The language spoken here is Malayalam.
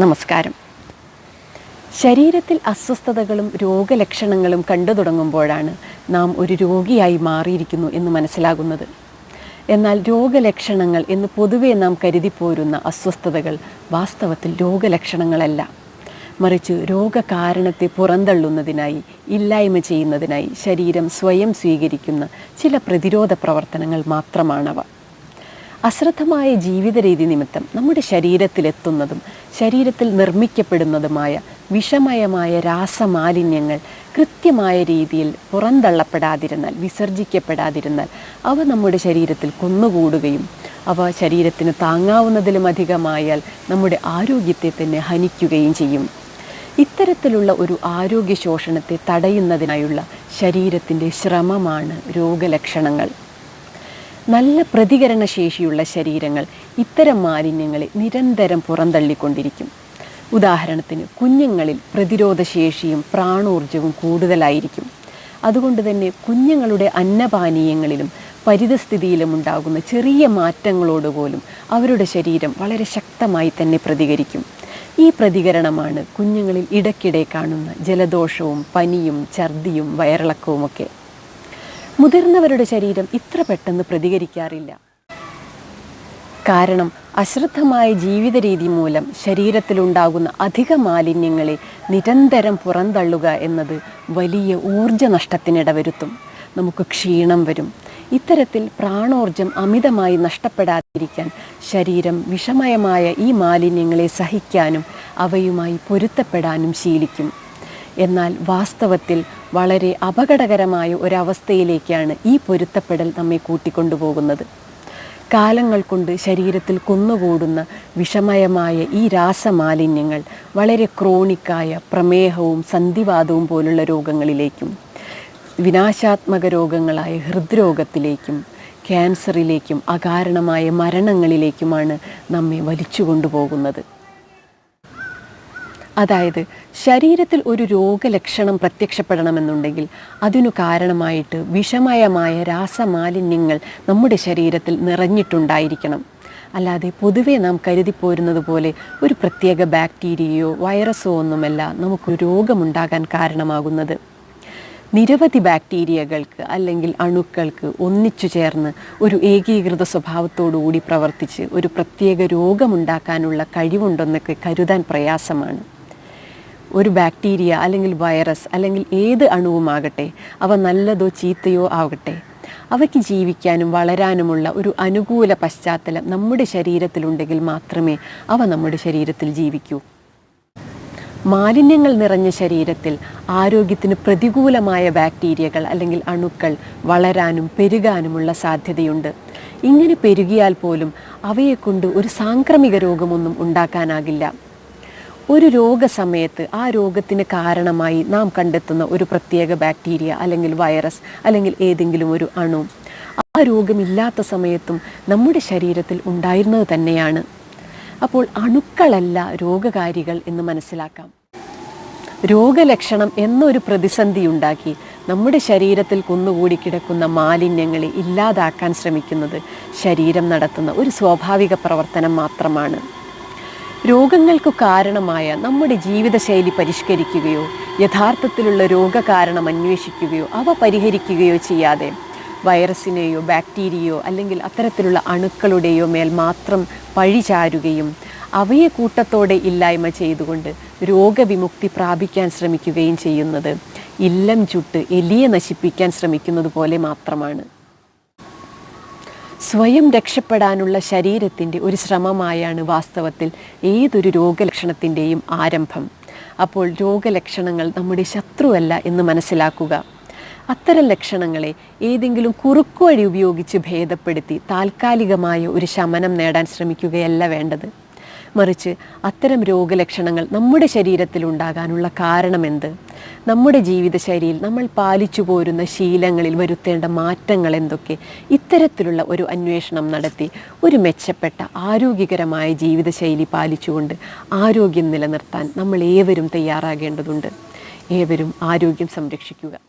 നമസ്കാരം. ശരീരത്തിൽ അസ്വസ്ഥതകളും രോഗലക്ഷണങ്ങളും കണ്ടു തുടങ്ങുമ്പോഴാണ് നാം ഒരു രോഗിയായി മാറിയിരിക്കുന്നു എന്ന് മനസ്സിലാകുന്നത്. എന്നാൽ രോഗലക്ഷണങ്ങൾ എന്ന് പൊതുവേ നാം കരുതിപ്പോരുന്ന അസ്വസ്ഥതകൾ വാസ്തവത്തിൽ രോഗലക്ഷണങ്ങളല്ല. മറിച്ച് രോഗകാരണത്തെ പുറന്തള്ളുന്നതിനായി ഇല്ലായ്മ ചെയ്യുന്നതിനായി ശരീരം സ്വയം സ്വീകരിക്കുന്ന ചില പ്രതിരോധ പ്രവർത്തനങ്ങൾ മാത്രമാണവ. അശ്രദ്ധമായ ജീവിതരീതി നിമിത്തം നമ്മുടെ ശരീരത്തിലെത്തുന്നതും ശരീരത്തിൽ നിർമ്മിക്കപ്പെടുന്നതുമായ വിഷമയമായ രാസമാലിന്യങ്ങൾ കൃത്യമായ രീതിയിൽ പുറന്തള്ളപ്പെടാതിരുന്നാൽ വിസർജിക്കപ്പെടാതിരുന്നാൽ അവ നമ്മുടെ ശരീരത്തിൽ കുന്നുകൂടുകയും അവ ശരീരത്തിന് താങ്ങാവുന്നതിലും അധികമായാൽ നമ്മുടെ ആരോഗ്യത്തെ തന്നെ ഹനിക്കുകയും ചെയ്യും. ഇത്തരത്തിലുള്ള ഒരു ആരോഗ്യ ശോഷണത്തെ തടയുന്നതിനായുള്ള ശരീരത്തിന്റെ ശ്രമമാണ് രോഗലക്ഷണങ്ങൾ. നല്ല പ്രതികരണശേഷിയുള്ള ശരീരങ്ങൾ ഇത്തരം മാലിന്യങ്ങളെ നിരന്തരം പുറന്തള്ളിക്കൊണ്ടിരിക്കും. ഉദാഹരണത്തിന് കുഞ്ഞുങ്ങളിൽ പ്രതിരോധശേഷിയും പ്രാണോർജവും കൂടുതലായിരിക്കും. അതുകൊണ്ട് തന്നെ കുഞ്ഞുങ്ങളുടെ അന്നപാനീയങ്ങളിലും പരിതസ്ഥിതിയിലും ഉണ്ടാകുന്ന ചെറിയ മാറ്റങ്ങളോട് പോലും അവരുടെ ശരീരം വളരെ ശക്തമായി തന്നെ പ്രതികരിക്കും. ഈ പ്രതികരണമാണ് കുഞ്ഞുങ്ങളിൽ ഇടയ്ക്കിടെ കാണുന്ന ജലദോഷവും പനിയും ഛർദിയും വയറിളക്കവുമൊക്കെ. മുതിർന്നവരുടെ ശരീരം ഇത്ര പെട്ടെന്ന് പ്രതികരിക്കാറില്ല. കാരണം അശ്രദ്ധമായ ജീവിത രീതി മൂലം ശരീരത്തിലുണ്ടാകുന്ന അധിക മാലിന്യങ്ങളെ നിരന്തരം പുറന്തള്ളുക എന്നത് വലിയ ഊർജ നഷ്ടത്തിനിടവരുത്തും നമുക്ക് ക്ഷീണം വരും. ഇത്തരത്തിൽ പ്രാണോർജം അമിതമായി നഷ്ടപ്പെടാതിരിക്കാൻ ശരീരം വിഷമയമായ ഈ മാലിന്യങ്ങളെ സഹിക്കാനും അവയുമായി പൊരുത്തപ്പെടാനും ശീലിക്കും. എന്നാൽ വാസ്തവത്തിൽ വളരെ അപകടകരമായ ഒരവസ്ഥയിലേക്കാണ് ഈ പൊരുത്തപ്പെടൽ നമ്മെ കൂട്ടിക്കൊണ്ടുപോകുന്നത്. കാലങ്ങൾ കൊണ്ട് ശരീരത്തിൽ കുന്നുകൂടുന്ന വിഷമയമായ ഈ രാസമാലിന്യങ്ങൾ വളരെ ക്രോണിക്കായ പ്രമേഹവും സന്ധിവാദവും പോലുള്ള രോഗങ്ങളിലേക്കും വിനാശാത്മക രോഗങ്ങളായ ഹൃദ്രോഗത്തിലേക്കും ക്യാൻസറിലേക്കും അകാരണമായ മരണങ്ങളിലേക്കുമാണ് നമ്മെ വലിച്ചു കൊണ്ടുപോകുന്നത് അതായത് ശരീരത്തിൽ ഒരു രോഗലക്ഷണം പ്രത്യക്ഷപ്പെടണമെന്നുണ്ടെങ്കിൽ അതിനു കാരണമായിട്ട് വിഷമയമായ രാസമാലിന്യങ്ങൾ നമ്മുടെ ശരീരത്തിൽ നിറഞ്ഞിട്ടുണ്ടായിരിക്കണം. അല്ലാതെ പൊതുവെ നാം കരുതിപ്പോരുന്നത് പോലെ ഒരു പ്രത്യേക ബാക്ടീരിയയോ വൈറസോ ഒന്നുമല്ല നമുക്ക് രോഗമുണ്ടാകാൻ കാരണമാകുന്നത്. നിരവധി ബാക്ടീരിയകൾക്ക് അല്ലെങ്കിൽ അണുക്കൾക്ക് ഒന്നിച്ചു ചേർന്ന് ഒരു ഏകീകൃത സ്വഭാവത്തോടുകൂടി പ്രവർത്തിച്ച് ഒരു പ്രത്യേക രോഗമുണ്ടാക്കാനുള്ള കഴിവുണ്ടെന്നൊക്കെ കരുതാൻ പ്രയാസമാണ്. ഒരു ബാക്ടീരിയ അല്ലെങ്കിൽ വൈറസ് അല്ലെങ്കിൽ ഏത് അണുവുമാകട്ടെ അവ നല്ലതോ ചീത്തയോ ആകട്ടെ അവയ്ക്ക് ജീവിക്കാനും വളരാനുമുള്ള ഒരു അനുകൂല പശ്ചാത്തലം നമ്മുടെ ശരീരത്തിലുണ്ടെങ്കിൽ മാത്രമേ അവ നമ്മുടെ ശരീരത്തിൽ ജീവിക്കൂ. മാലിന്യങ്ങൾ നിറഞ്ഞ ശരീരത്തിൽ ആരോഗ്യത്തിന് പ്രതികൂലമായ ബാക്ടീരിയകൾ അല്ലെങ്കിൽ അണുക്കൾ വളരാനും പെരുകാനുമുള്ള സാധ്യതയുണ്ട്. ഇങ്ങനെ പെരുകിയാൽ പോലും അവയെക്കൊണ്ട് ഒരു സാംക്രമിക രോഗമൊന്നും ഉണ്ടാക്കാനാകില്ല. ഒരു രോഗസമയത്ത് ആ രോഗത്തിന് കാരണമായി നാം കണ്ടെത്തുന്ന ഒരു പ്രത്യേക ബാക്ടീരിയ അല്ലെങ്കിൽ വൈറസ് അല്ലെങ്കിൽ ഏതെങ്കിലും ഒരു അണു ആ രോഗമില്ലാത്ത സമയത്തും നമ്മുടെ ശരീരത്തിൽ ഉണ്ടായിരുന്നത് തന്നെയാണ്. അപ്പോൾ അണുക്കളല്ല രോഗകാരികൾ എന്ന് മനസ്സിലാക്കാം. രോഗലക്ഷണം എന്നൊരു പ്രതിസന്ധി ഉണ്ടാക്കി നമ്മുടെ ശരീരത്തിൽ കുന്നുകൂടി കിടക്കുന്ന മാലിന്യങ്ങളെ ഇല്ലാതാക്കാൻ ശ്രമിക്കുന്നത് ശരീരം നടത്തുന്ന ഒരു സ്വാഭാവിക പ്രവർത്തനം മാത്രമാണ്. രോഗങ്ങൾക്ക് കാരണമായ നമ്മുടെ ജീവിതശൈലി പരിഷ്കരിക്കുകയോ യഥാർത്ഥത്തിലുള്ള രോഗകാരണം അന്വേഷിക്കുകയോ അവ പരിഹരിക്കുകയോ ചെയ്യാതെ വൈറസിനെയോ ബാക്ടീരിയയോ അല്ലെങ്കിൽ അത്തരത്തിലുള്ള അണുക്കളുടെയോ മേൽ മാത്രം പഴിചാരുകയും അവയെ കൂട്ടത്തോടെ ഇല്ലായ്മ ചെയ്തുകൊണ്ട് രോഗവിമുക്തി പ്രാപിക്കാൻ ശ്രമിക്കുകയും ചെയ്യുന്നത് ഇല്ലം ചുട്ട് എലിയെ നശിപ്പിക്കാൻ ശ്രമിക്കുന്നത് പോലെ മാത്രമാണ്. സ്വയം രക്ഷപ്പെടാനുള്ള ശരീരത്തിന്റെ ഒരു ശ്രമമായാണ് വാസ്തവത്തിൽ ഏതൊരു രോഗലക്ഷണത്തിന്റെയും ആരംഭം. അപ്പോൾ രോഗലക്ഷണങ്ങൾ നമ്മുടെ ശത്രുവല്ല എന്ന് മനസ്സിലാക്കുക. അത്തരം ലക്ഷണങ്ങളെ ഏതെങ്കിലും കുറുക്കുവഴി ഉപയോഗിച്ച് ഭേദപ്പെടുത്തി താൽക്കാലികമായ ഒരു ശമനം നേടാൻ ശ്രമിക്കുകയല്ല വേണ്ടത്. മറിച്ച് അത്തരം രോഗലക്ഷണങ്ങൾ നമ്മുടെ ശരീരത്തിൽ ഉണ്ടാകാനുള്ള കാരണമെന്ത്? നമ്മുടെ ജീവിതശൈലിയിൽ നമ്മൾ പാലിച്ചു പോരുന്ന ശീലങ്ങളിൽ വരുത്തേണ്ട മാറ്റങ്ങൾ എന്തൊക്കെ? ഇത്തരത്തിലുള്ള ഒരു അന്വേഷണം നടത്തി ഒരു മെച്ചപ്പെട്ട ആരോഗ്യകരമായ ജീവിതശൈലി പാലിച്ചുകൊണ്ട് ആരോഗ്യം നിലനിർത്താൻ നമ്മൾ ഏവരും തയ്യാറാകേണ്ടതുണ്ട്. ഏവരും ആരോഗ്യം സംരക്ഷിക്കുക.